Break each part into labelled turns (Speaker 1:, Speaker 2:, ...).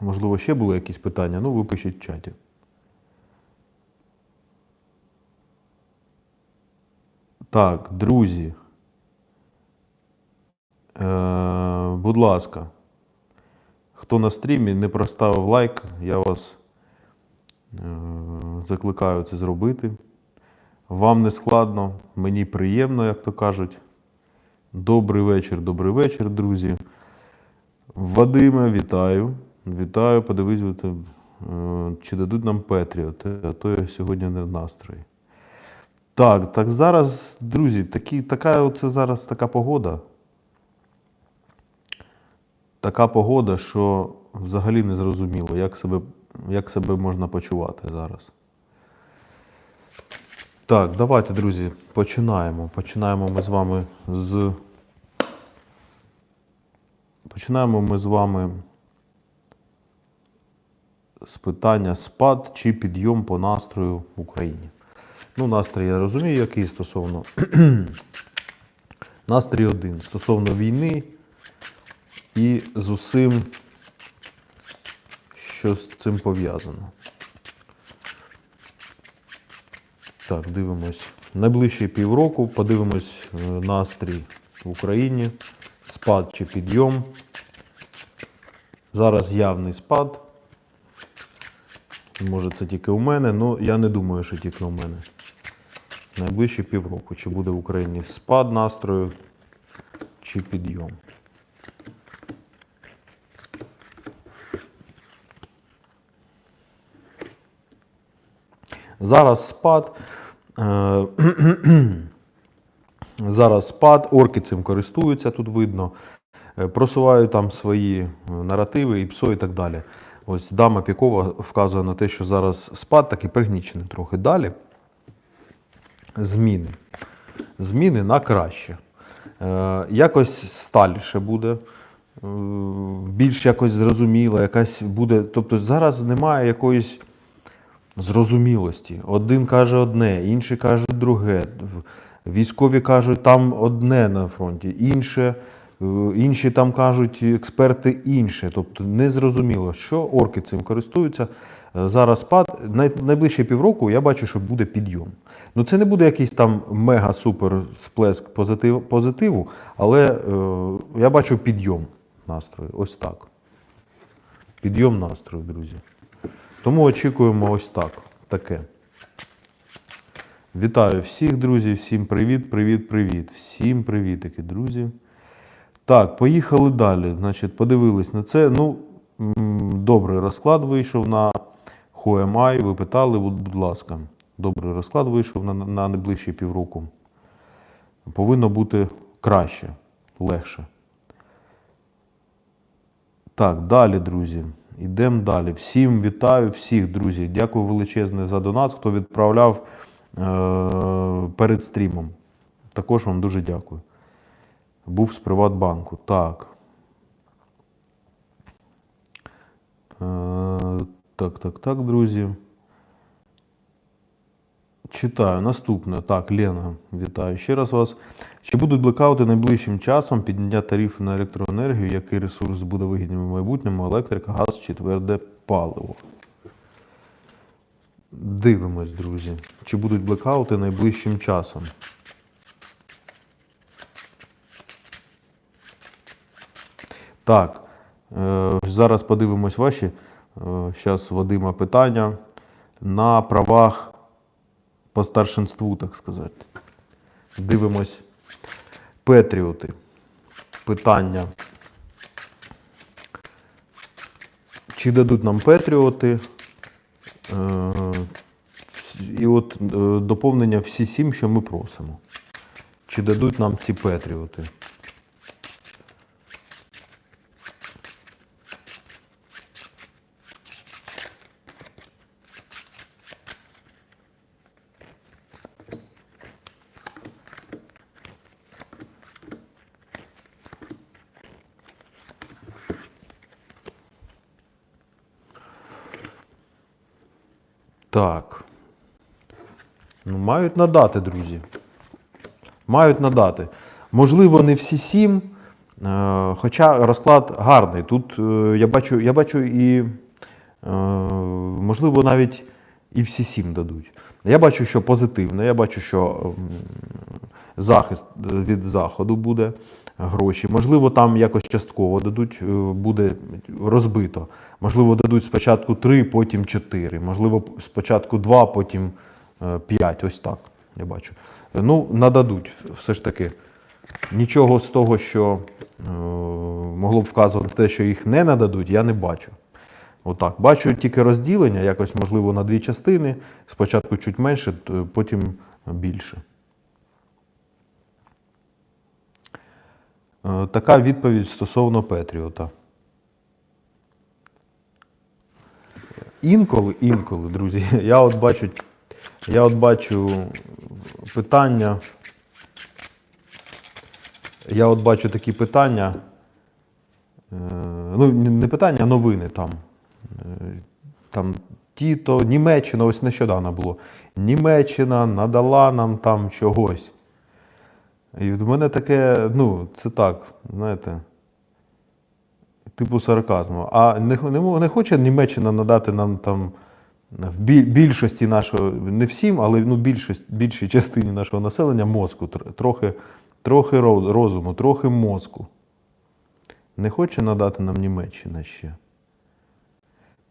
Speaker 1: можливо, ще були якісь питання, ну ви пишіть в чаті. Так, друзі. Е, будь ласка, хто на стрімі не проставив лайк, я вас е, закликаю це зробити. Вам не складно, мені приємно, як то кажуть. Добрий вечір, добрий вечір, друзі. Вадиме, вітаю. Вітаю, подивись, е, чи дадуть нам Петріот, а то я сьогодні не в настрої. Так, так зараз, друзі, такі, така оце зараз така погода. Така погода, що взагалі не зрозуміло, як себе, як себе можна почувати зараз. Так, давайте, друзі, починаємо. Починаємо ми з вами з. Починаємо ми з вами з питання спад чи підйом по настрою в Україні. Ну, настрій я розумію, який стосовно. настрій один стосовно війни і з усім, що з цим пов'язано. Так, дивимось. Найближчі півроку подивимось е, настрій в Україні. Спад чи підйом. Зараз явний спад. Може, це тільки у мене, але я не думаю, що тільки у мене. Найближчі півроку. Чи буде в Україні спад настрою, чи підйом. Зараз спад. Е, Зараз спад, орки цим користуються, тут видно. Е, Просувають там свої е, наративи, і ПСО і так далі. Ось дама Пікова вказує на те, що зараз спад такий пригнічений трохи. Далі зміни. Зміни на краще. Е, якось сталіше буде, е, більш якось зрозуміло, якась буде. Тобто зараз немає якоїсь зрозумілості. Один каже одне, інший каже друге. Військові кажуть, там одне на фронті, інше, інші там кажуть експерти інше. Тобто незрозуміло, що орки цим користуються. Е, Зараз спад. Найближче півроку я бачу, що буде підйом. Ну це не буде якийсь там мега-супер сплеск позитиву, але е, я бачу підйом настрою. Ось так. Підйом настрою, друзі. Тому очікуємо ось так. Таке. Вітаю всіх, друзі, всім привіт, привіт, привіт. Всім привітики, друзі. Так, поїхали далі. Значить, подивились на це. Ну, добрий розклад вийшов на HOMI. Ви питали, будь, ласка. Добрий розклад вийшов на, на найближчі півроку. Повинно бути краще, легше. Так, далі, друзі. Йдемо далі. Всім вітаю, всіх, друзі. Дякую величезне за донат, хто відправляв е- перед стрімом. Також вам дуже дякую. Був з Приватбанку. Так. Е- так, так, так, друзі. Читаю наступне. Так, Лена, вітаю ще раз вас. Чи будуть блекаути найближчим часом підняття тарифів на електроенергію? Який ресурс буде вигідним в майбутньому? Електрика, газ чи тверде паливо? Дивимось, друзі. Чи будуть блекаути найближчим часом? Так, е, зараз подивимось ваші. Зараз Вадима питання на правах по старшинству, так сказати. Дивимось Петріоти. Питання. Чи дадуть нам Петріоти? Е, І от е, доповнення всі сім, що ми просимо. Чи дадуть нам ці Петріоти? Так. Ну, мають надати, друзі. Мають надати. Можливо, не всі сім. Е, Хоча розклад гарний. Тут е, я бачу, я бачу і, е, можливо, навіть і всі сім дадуть. Я бачу, що позитивне, я бачу, що захист від заходу буде, гроші. Можливо, там якось частково дадуть, буде розбито. Можливо, дадуть спочатку три, потім чотири. Можливо, спочатку два, потім е, п'ять. Ось так. Я бачу. Ну, нададуть все ж таки. Нічого з того, що е, могло б вказувати те, що їх не нададуть, я не бачу. Отак. Бачу тільки розділення, якось, можливо, на дві частини. Спочатку чуть менше, потім більше. Е, Така відповідь стосовно Петріота. Інколи, інколи, друзі, я от бачу, я от бачу питання. Я от бачу такі питання. е, Ну, не питання, а новини там. Е, Там Тіто, Німеччина, ось нещодавно було. Німеччина надала нам там чогось. І в мене таке, ну, це так, знаєте, типу сарказму. А не, не, не хоче Німеччина надати нам там в більшості нашого, не всім, але ну, більшість, більшій частині нашого населення мозку, трохи, трохи розуму, трохи мозку. Не хоче надати нам Німеччина ще.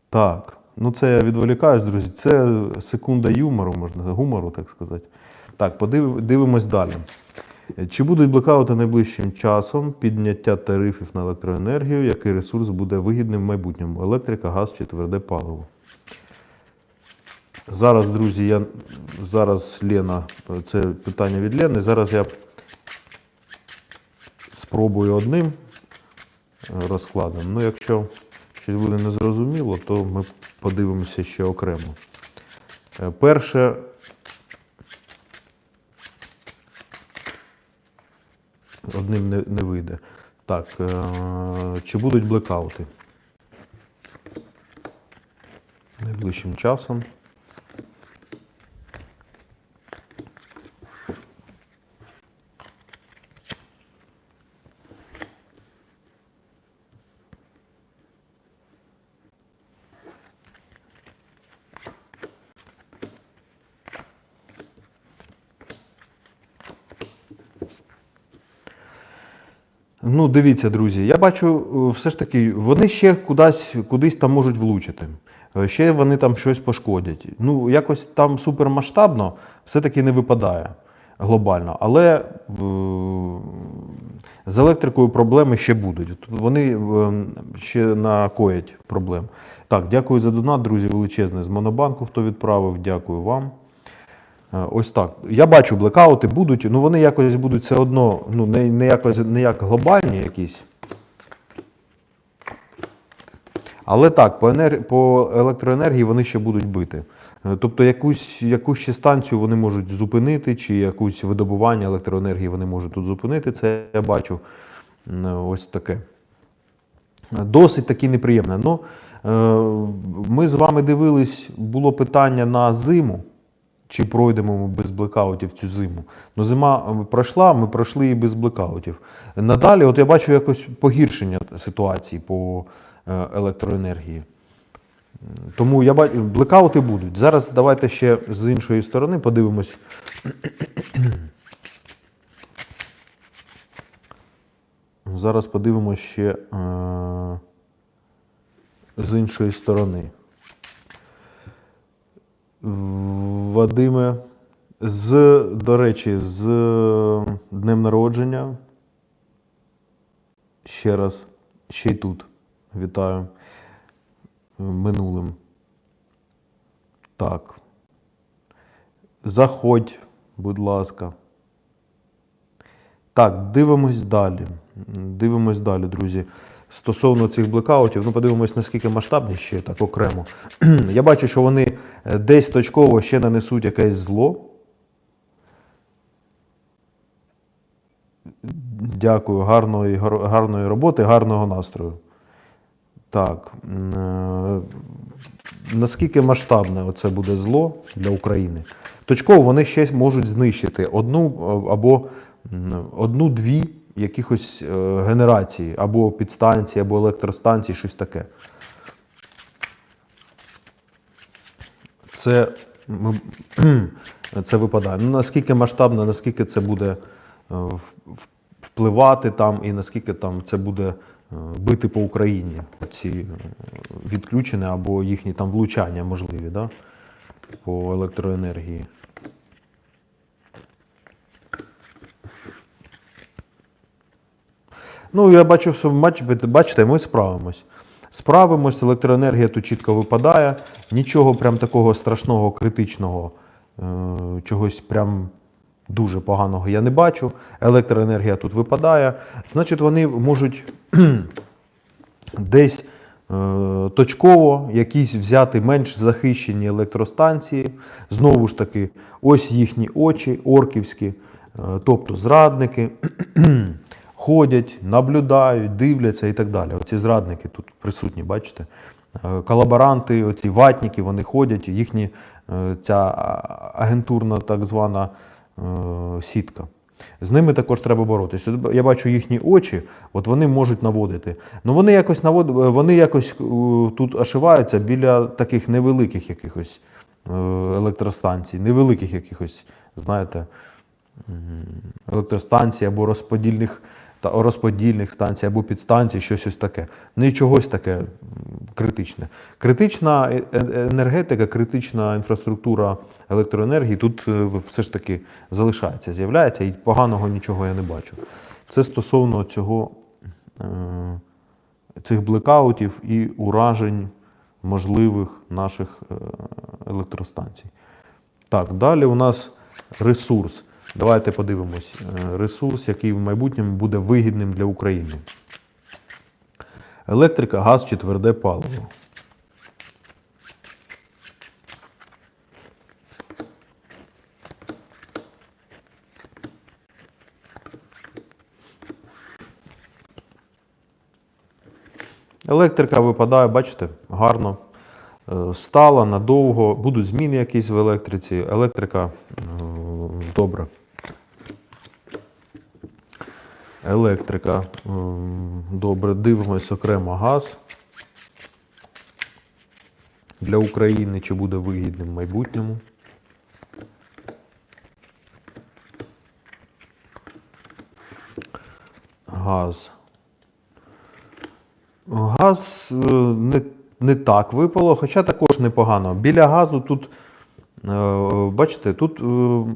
Speaker 1: Так, ну це я відволікаюсь, друзі. Це секунда юмору, можна гумору, так сказати. Так, подив, дивимось далі. Чи будуть блекаути найближчим часом підняття тарифів на електроенергію, який ресурс буде вигідним в майбутньому? Електрика, газ чи тверде паливо? Зараз, друзі, я зараз Лена, це питання від Лени. Зараз я спробую одним розкладом. Ну, якщо щось буде незрозуміло, то ми подивимося ще окремо. Е, Перше, одним не, не вийде. Так, е, чи будуть блекаути? Найближчим часом. Ну, дивіться, друзі, я бачу, е, все ж таки, вони ще кудись, кудись там можуть влучити. Е, Ще вони там щось пошкодять. Ну, якось там супермасштабно все-таки не випадає глобально. Але е, з електрикою проблеми ще будуть. Вони е, ще накоять проблем. Так, дякую за донат, друзі, величезне з Монобанку, хто відправив. Дякую вам. Е, Ось так. Я бачу, блекаути будуть, ну вони якось будуть все одно, ну не, не, якось, не як глобальні якісь. Але так, по, енер... по електроенергії вони ще будуть бити. Е, Тобто якусь, якусь ще станцію вони можуть зупинити, чи якусь видобування електроенергії вони можуть тут зупинити. Це я бачу ось таке. Досить таки неприємне. Ну, е, ми з вами дивились, було питання на зиму. Чи пройдемо ми без блекаутів цю зиму? Ну, зима е, пройшла, ми пройшли і без блекаутів. Надалі, от я бачу якось погіршення ситуації по е, електроенергії. Тому я бачу, блекаути будуть. Зараз давайте ще з іншої сторони подивимось. Зараз подивимось ще е, з іншої сторони. Вадиме, з, до речі, з днем народження. Ще раз, ще й тут. Вітаю минулим. Так. Заходь, будь ласка. Так, дивимось далі. Дивимось далі, друзі. Стосовно цих блекаутів, ну подивимось, наскільки масштабні ще так окремо. Я бачу, що вони десь точково ще нанесуть якесь зло. Дякую, гарної, гарної роботи, гарного настрою. Так. е, Наскільки масштабне це буде зло для України? Точково вони ще можуть знищити одну е, або одну-дві якихось е, генерацій, або підстанцій, або електростанцій, щось таке. Це, це випадає. Ну, наскільки масштабно, наскільки це буде е, впливати там, і наскільки там це буде е, бити по Україні, ці відключення або їхні там влучання можливі, да? по електроенергії. Ну, я бачу, що матч, бачите, ми справимось. Справимось, електроенергія тут чітко випадає. Нічого прям такого страшного, критичного, е, чогось прям дуже поганого я не бачу. Електроенергія тут випадає. Значить, вони можуть десь е, точково якісь взяти менш захищені електростанції. Знову ж таки, ось їхні очі, орківські, е, тобто зрадники. Ходять, наблюдають, дивляться і так далі. Оці зрадники тут присутні, бачите? Е, Колаборанти, оці ватники, вони ходять, їхні е, ця агентурна так звана е, сітка. З ними також треба боротися. Я бачу їхні очі, от вони можуть наводити. Ну вони якось навод... вони якось тут ошиваються біля таких невеликих якихось електростанцій, невеликих якихось, знаєте, електростанцій або розподільних та розподільних станцій або підстанцій, щось ось таке. Не чогось таке критичне. Критична е- е- енергетика, критична інфраструктура електроенергії тут е, все ж таки залишається, з'являється, і поганого нічого я не бачу. Це стосовно цього, цих блекаутів і уражень можливих наших електростанцій. Так, далі у нас ресурс. Давайте подивимось. Е, Ресурс, який в майбутньому буде вигідним для України. Електрика, газ чи тверде паливо. Електрика випадає, бачите, гарно. Е, Стала надовго, будуть зміни якісь в електриці. Електрика е, добре. Електрика. Добре, дивимось окремо газ. Для України чи буде вигідним в майбутньому. Газ. Газ е, не, не так випало, хоча також непогано. Біля газу тут, е, бачите, тут е,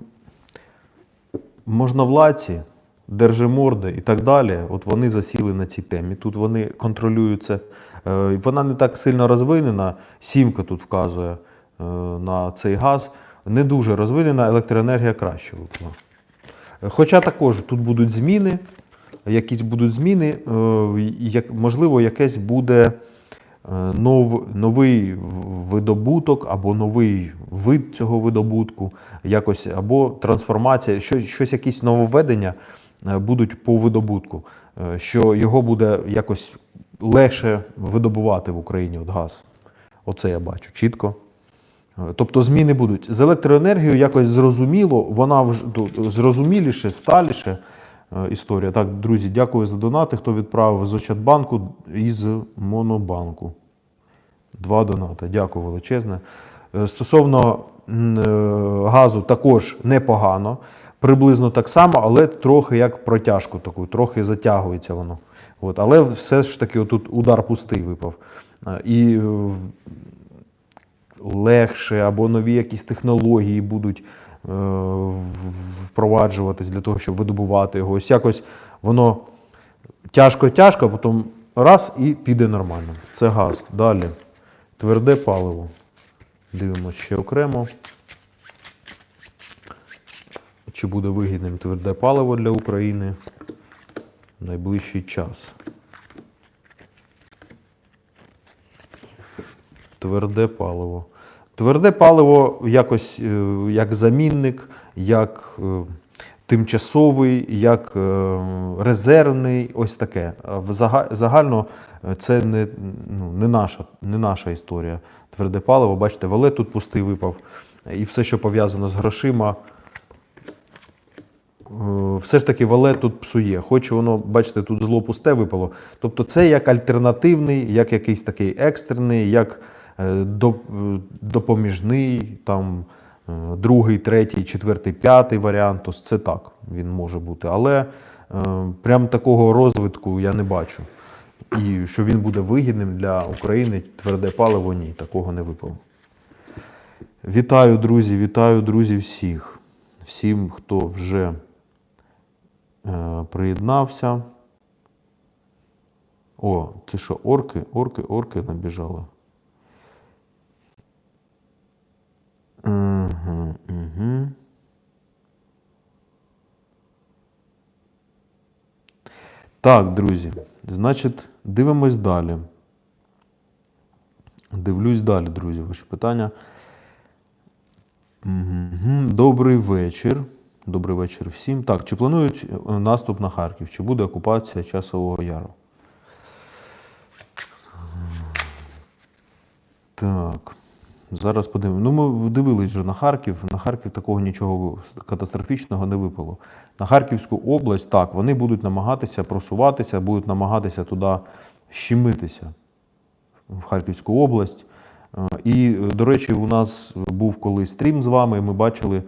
Speaker 1: можновладці, держиморди і так далі, от вони засіли на цій темі. Тут вони контролюють це. Е, Вона не так сильно розвинена. Сімка тут вказує е, на цей газ. Не дуже розвинена, електроенергія краще випала. Хоча також тут будуть зміни, якісь будуть зміни, е, можливо, якесь буде е, нов, новий видобуток або новий вид цього видобутку, якось, або трансформація, щось, щось якісь нововведення е, будуть по видобутку, е, що його буде якось легше видобувати в Україні от газ. Оце я бачу чітко. Е, Тобто зміни будуть. З електроенергією якось зрозуміло, вона вже зрозуміліше, сталіше е, історія. Так, друзі, дякую за донати. Хто відправив з Ощадбанку і з Монобанку. Два донати. Дякую величезне. Е, Стосовно е, газу, також непогано. Приблизно так само, але трохи як протяжку таку, трохи затягується воно. От, але все ж таки отут удар пустий випав. Е, І е, легше або нові якісь технології будуть е, впроваджуватись для того, щоб видобувати його. Ось якось воно тяжко-тяжко, а потім раз і піде нормально. Це газ. Далі. Тверде паливо. Дивимося ще окремо. Чи буде вигідним тверде паливо для України в найближчий час? Тверде паливо. Тверде паливо якось е, як замінник, як е, тимчасовий, як е, резервний, ось таке. Загально це не, ну, не, наша, не наша історія. Тверде паливо, бачите, валет тут пустий випав. І все, що пов'язано з грошима, все ж таки вале тут псує. Хоч воно, бачите, тут зло пусте випало. Тобто це як альтернативний, як якийсь такий екстрений, як допоміжний, там, е, другий, третій, четвертий, п'ятий варіант. Ось це так він може бути. Але е, прям такого розвитку я не бачу. І що він буде вигідним для України, тверде паливо ні, такого не випало. Вітаю, друзі, вітаю, друзі, всіх. Всім, хто вже е, приєднався. О, це що, орки? Орки, орки набіжали. Угу, угу. Так, друзі, значить, дивимось далі. Дивлюсь далі, друзі, ваші питання. Мгм. Добрий вечір. Добрий вечір всім. Так, чи планують е, наступ на Харків? Чи буде окупація Часового Яру? Так. Зараз подивимося. Ну, ми дивились вже на Харків. На Харків такого нічого катастрофічного не випало. На Харківську область, так, вони будуть намагатися просуватися, будуть намагатися туди щемитися в Харківську область. Е, І, до речі, у нас був колись стрім з вами, і ми бачили. е,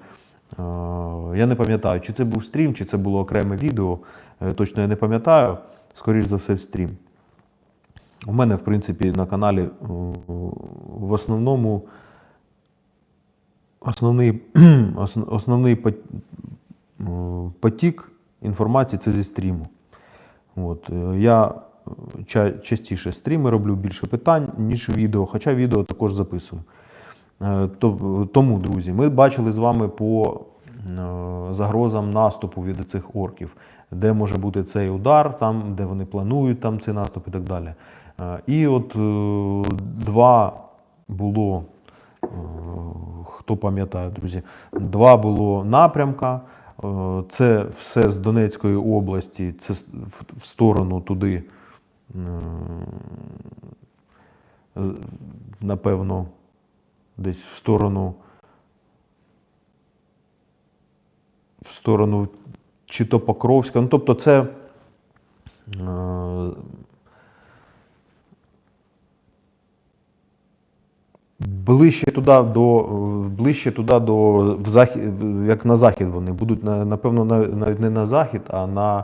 Speaker 1: Я не пам'ятаю, чи це був стрім, чи це було окреме відео. е, Точно я не пам'ятаю. Скоріш за все, стрім. У мене, в принципі, на каналі е, в основному основний, основний е, потік інформації це зі стріму. От, е, я частіше стріми роблю більше питань, ніж відео, хоча відео також записую. Тому, друзі, ми бачили з вами по загрозам наступу від цих орків, де може бути цей удар, там, де вони планують там цей наступ і так далі. Е, І от е, два було, е, хто пам'ятає, друзі, два було напрямка. Це все з Донецької області, це в сторону туди, напевно, десь в сторону. В сторону чи то Покровська. Ну, тобто, це. Ближче туди до е, ближче туди до в захід, як на захід вони будуть напевно навіть не на захід, а на,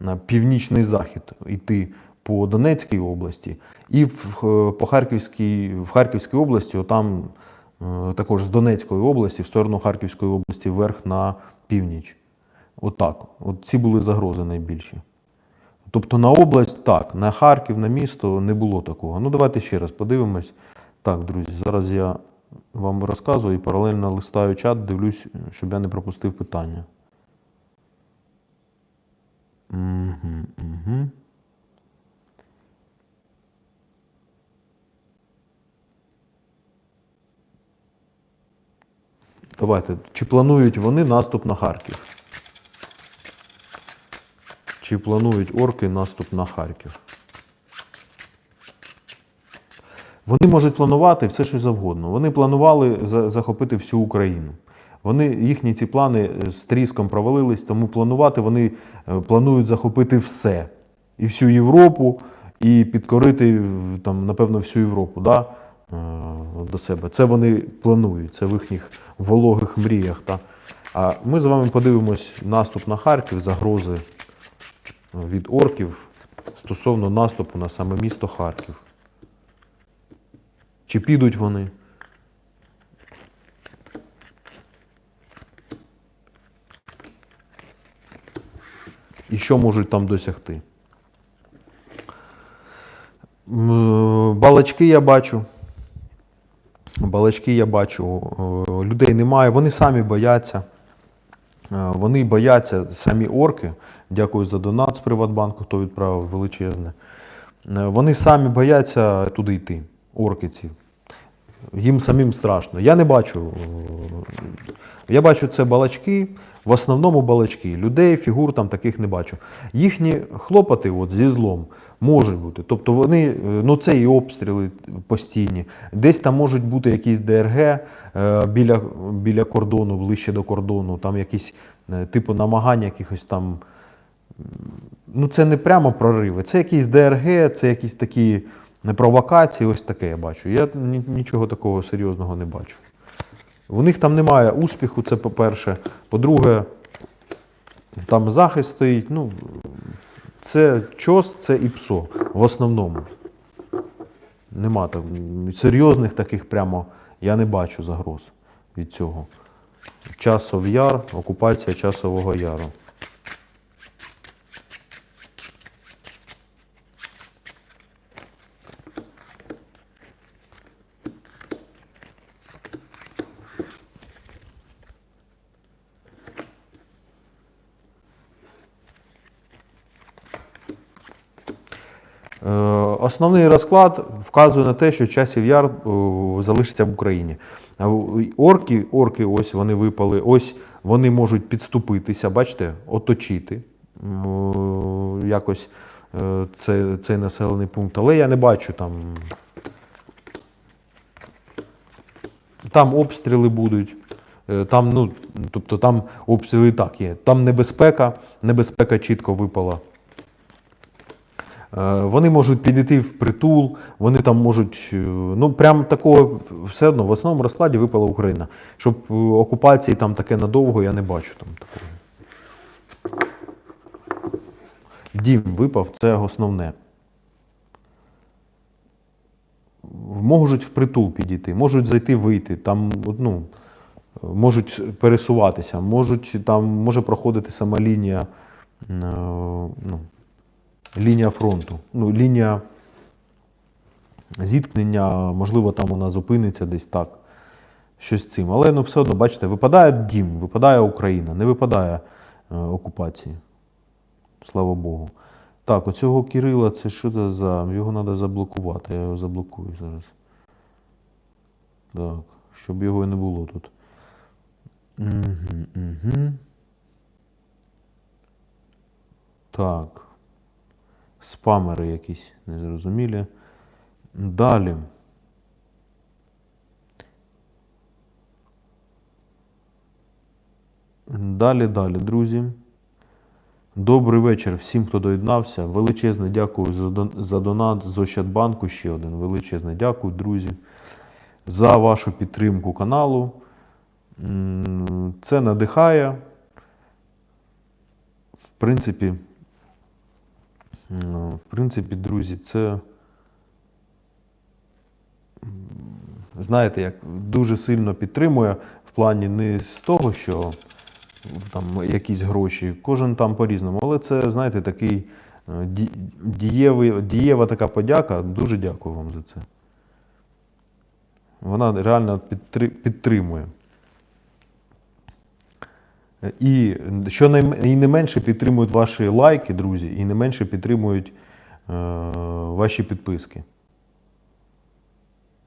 Speaker 1: на північний захід йти по Донецькій області, і в, е, по Харківській в Харківській області, там також з Донецької області в сторону Харківської області вверх на північ. Отак. От ці були загрози найбільші. Тобто на область так, на Харків, на місто не було такого. Ну давайте ще раз подивимось. Так, друзі, зараз я вам розказую і паралельно листаю чат, дивлюсь, щоб я не пропустив питання. Угу, угу. Давайте. Чи планують вони наступ на Харків? Чи планують орки наступ на Харків? Вони можуть планувати все, що завгодно. Вони планували за- захопити всю Україну. Вони, їхні ці плани е, з тріском провалились, тому планувати вони е, планують захопити все. І всю Європу, і підкорити там, напевно, всю Європу да? е, до себе. Це вони планують, це в їхніх вологих мріях. Та? А ми з вами подивимось наступ на Харків, загрози е, від орків стосовно наступу на саме місто Харків. Чи підуть вони? І що можуть там досягти? Балачки я бачу. Балачки я бачу. Е, Людей немає, вони самі бояться. Е, Вони бояться самі орки. Дякую за донат з Приватбанку, хто відправив величезне. Е, Вони самі бояться туди йти, орки ці. Їм самим страшно. Я не бачу. е, Я бачу це балачки, в основному балачки. Людей, фігур там таких не бачу. Їхні хлопоти от, зі злом можуть бути. Тобто вони, е, ну це і обстріли постійні. Десь там можуть бути якісь ДРГ е, біля, біля кордону, ближче до кордону, там якісь типу намагання якихось там. Ну, це не прямо прориви, це якісь ДРГ, це якісь такі не провокації, ось таке я бачу. Я нічого такого серйозного не бачу. У них там немає успіху, це по-перше. По-друге, там захист стоїть. Ну, це чос, це і ПСО в основному. Нема так, серйозних таких прямо я не бачу загроз від цього. Часов яр, окупація часового яру. Основний розклад вказує на те, що часів яр залишиться в Україні. Орки, орки, ось вони випали, ось вони можуть підступитися, бачите, оточити якось е, це, цей населений пункт. Але я не бачу там. Там обстріли будуть. е, Там, ну, тобто там обстріли і так є. Там небезпека, небезпека чітко випала. Е, Вони можуть підійти в притул, вони там можуть. е, Ну, прям такого все одно в основному розкладі випала Україна. Щоб е, окупації там таке надовго я не бачу там такого. Дім випав, це основне. Можуть в притул підійти, можуть зайти вийти, там, ну, можуть пересуватися, можуть, там може проходити сама лінія. Ну, лінія фронту, ну, лінія зіткнення, можливо, там вона зупиниться десь так. Щось цим. Але ну, все одно, бачите, випадає дім, випадає Україна, не випадає е, окупації. Слава Богу. Так, оцього Кирила, це що це за. Його треба заблокувати. Я його заблокую зараз. Так, щоб його і не було тут. Угу, угу. Так. Спамери якісь незрозумілі. Далі. Далі, далі, друзі. Добрий вечір всім, хто доєднався. Величезне дякую за, донат з Ощадбанку. Ще один величезне дякую, друзі, за вашу підтримку каналу. Це надихає. В принципі, в принципі, друзі, це. Знаєте, як дуже сильно підтримує в плані не з того, що там якісь гроші, кожен там по-різному. Але це, знаєте, такий е, дієвий, дієва така подяка. Дуже дякую вам за це. Вона реально підтримує. І що не менше підтримують ваші лайки, друзі, і не менше підтримують е, ваші підписки.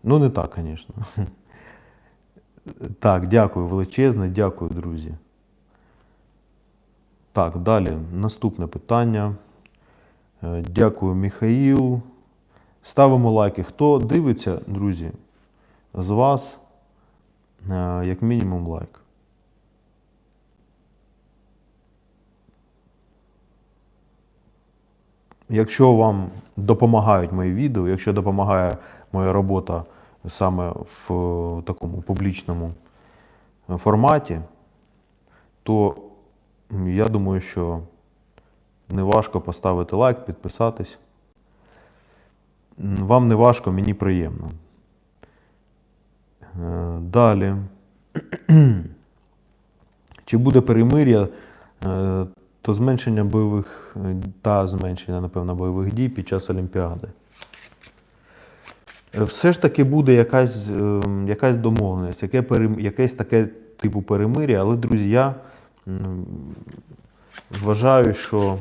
Speaker 1: Ну, не так, звісно. Так, дякую величезне, дякую, друзі. Так, далі. Наступне питання. Е, Дякую, Михаїл. Ставимо лайки. Хто дивиться, друзі, з вас, е, як мінімум, лайк. Якщо вам допомагають мої відео, якщо допомагає моя робота саме в е, такому публічному форматі, то я думаю, що не важко поставити лайк, підписатись. Вам не важко, мені приємно. Е, Далі. Чи буде перемир'я е, то зменшення бойових е, та зменшення, напевно, бойових дій під час Олімпіади? Е, Все ж таки буде якась, е, якась домовленість, яке якесь таке типу перемир'я, але, друзі, я вважаю, що.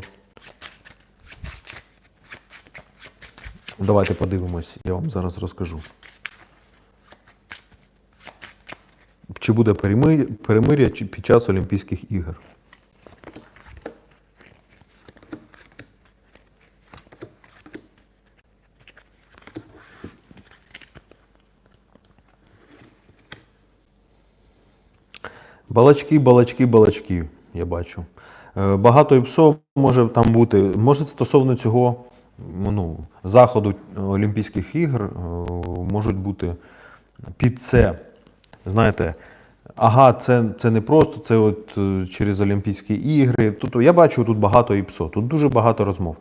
Speaker 1: Давайте подивимось, я вам зараз розкажу. Чи буде перемир'я під час Олімпійських ігор? Балачки, балачки, балачки. я бачу. Е, Багато ІПСО може там бути. Може, стосовно цього ну, заходу Олімпійських ігор е, можуть бути під це. Знаєте, ага, це, це не просто це от е, через Олімпійські ігри. Тут я бачу тут багато ІПСО, тут дуже багато розмов.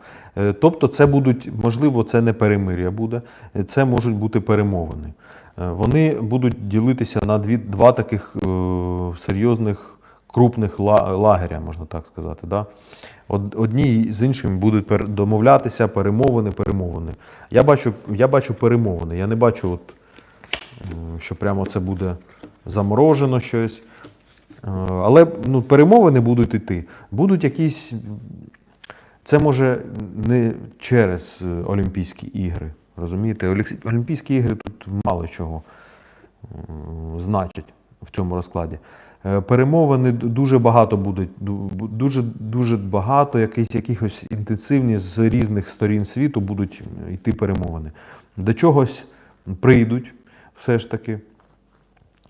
Speaker 1: Тобто, це будуть, можливо, це не перемир'я буде, це можуть бути перемовини. Вони будуть ділитися на дві, два таких серйозних крупних лагеря, можна так сказати. Да? Одні з іншими будуть домовлятися, перемовини, перемовини. Я бачу, я бачу перемовини. Я не бачу, от, що прямо це буде заморожено щось. Е, Але ну, перемовини будуть йти. Будуть якісь. Це може не через е, Олімпійські ігри. Розумієте? Олімпійські ігри тут мало чого значать в цьому розкладі. Е, Перемовини дуже багато будуть, дуже, дуже багато якісь, якихось інтенсивні з різних сторін світу будуть йти перемовини. До чогось прийдуть все ж таки.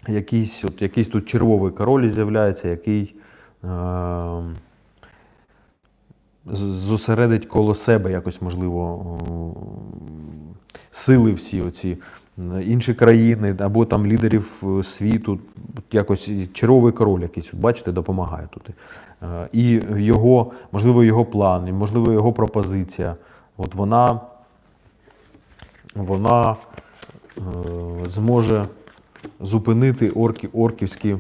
Speaker 1: Якийсь, от, якийсь тут червовий король з'являється, який е, зосередить коло себе якось, можливо, о, сили всі оці інші країни або там лідерів е, світу. Якось червовий король якийсь, бачите, допомагає тут. Е, І його, можливо, його план, можливо, його пропозиція. От вона, вона е, зможе зупинити орки, орківські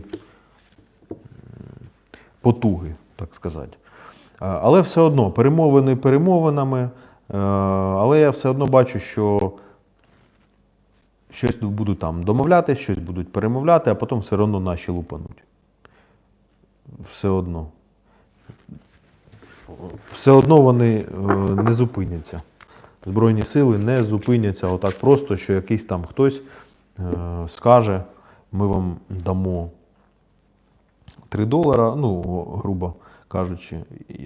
Speaker 1: потуги, так сказати. Е, Але все одно перемовини перемовинами, е, але я все одно бачу, що щось будуть там домовляти, щось будуть перемовляти, а потім все одно наші лупануть. Все одно. Все одно вони е, не зупиняться. Збройні сили не зупиняться отак просто, що якийсь там хтось е, скаже, ми вам дамо 3 долара, ну, грубо кажучи,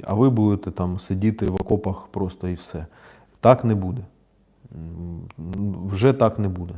Speaker 1: а ви будете там сидіти в окопах просто і все. Так не буде. Вже так не буде.